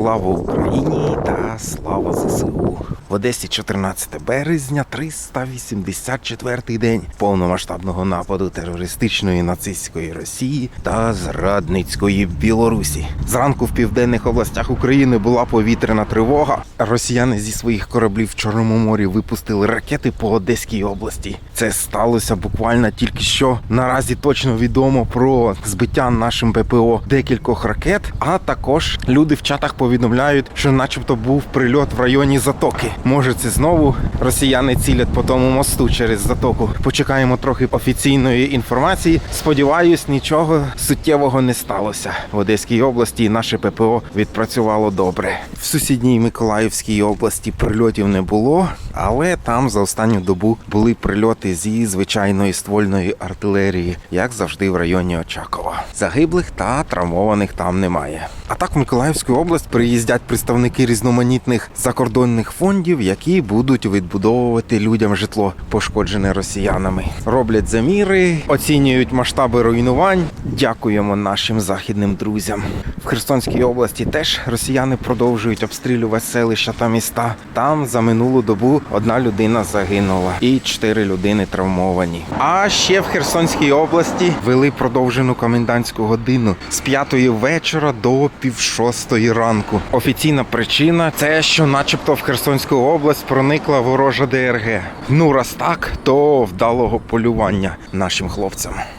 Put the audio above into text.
Слава Україні та слава ЗСУ. В Одесі 14 березня, 384-й день повномасштабного нападу терористичної нацистської Росії та зрадницької Білорусі. Зранку в південних областях України була повітряна тривога. Росіяни зі своїх кораблів в Чорному морі випустили ракети по Одеській області. Це сталося буквально тільки що. Наразі точно відомо про збиття нашим ППО декількох ракет. А також люди в чатах повідомляють, що, начебто, був прильот в районі затоки. Може, це знову росіяни цілять по тому мосту через затоку. Почекаємо трохи офіційної інформації. Сподіваюсь, нічого суттєвого не сталося. В Одеській області наше ППО відпрацювало добре. В сусідній Миколаївській області прильотів не було, але там за останню добу були прильоти зі звичайної ствольної артилерії, як завжди в районі Очакова. Загиблих та травмованих там немає. А так в Миколаївську область приїздять представники різноманітних закордонних фондів, які будуть відбудовувати людям житло, пошкоджене росіянами. Роблять заміри, оцінюють масштаби руйнувань. Дякуємо нашим західним друзям. В Херсонській області теж росіяни продовжують обстрілювати селища та міста. Там за минулу добу одна людина загинула і чотири людини травмовані. А ще в Херсонській області вели продовжену комендантську годину з п'ятої вечора до пів шостої ранку. Офіційна причина це, що, начебто, в Херсонську область проникла ворожа ДРГ. Ну раз так, то вдалого полювання нашим хлопцям.